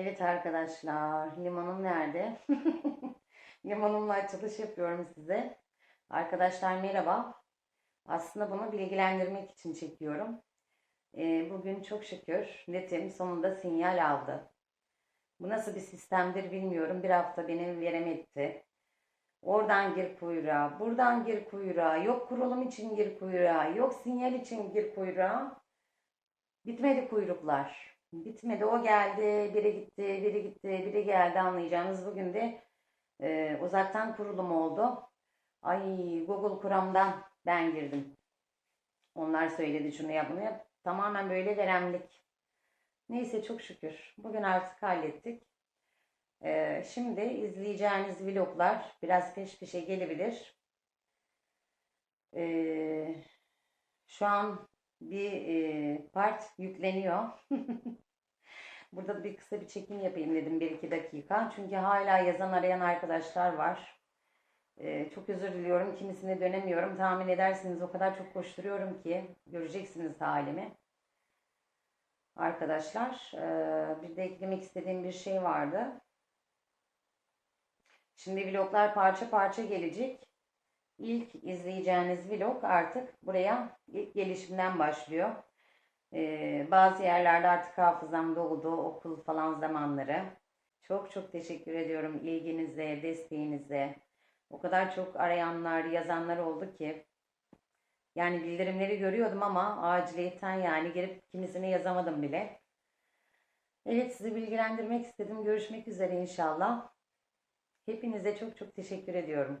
Evet arkadaşlar, limonum nerede? Limonumla açılış yapıyorum size. Arkadaşlar merhaba. Aslında bunu bilgilendirmek için çekiyorum. Ee, bugün çok şükür netim sonunda sinyal aldı. Bu nasıl bir sistemdir bilmiyorum. Bir hafta beni verem etti. Oradan gir kuyruğa, buradan gir kuyruğa, yok kurulum için gir kuyruğa, yok sinyal için gir kuyruğa. Bitmedi kuyruklar. Bitmedi. O geldi, biri gitti, biri gitti, biri geldi anlayacağınız. Bugün de e, uzaktan kurulum oldu. Ay Google Chrome'dan ben girdim. Onlar söyledi şunu yap bunu yap. Tamamen böyle veremlik. Neyse çok şükür. Bugün artık hallettik. E, şimdi izleyeceğiniz vloglar biraz peş peşe gelebilir. E, şu an bir e, part yükleniyor. Burada da bir kısa bir çekim yapayım dedim 1-2 dakika. Çünkü hala yazan arayan arkadaşlar var. E, çok özür diliyorum. Kimisine dönemiyorum. Tahmin edersiniz o kadar çok koşturuyorum ki. Göreceksiniz halimi. Arkadaşlar e, bir de eklemek istediğim bir şey vardı. Şimdi vloglar parça parça gelecek. İlk izleyeceğiniz vlog artık buraya ilk gelişimden başlıyor. Ee, bazı yerlerde artık hafızam doldu, okul falan zamanları. Çok çok teşekkür ediyorum ilginize, desteğinize. O kadar çok arayanlar, yazanlar oldu ki. Yani bildirimleri görüyordum ama aciliyetten yani girip kimisini yazamadım bile. Evet sizi bilgilendirmek istedim. Görüşmek üzere inşallah. Hepinize çok çok teşekkür ediyorum.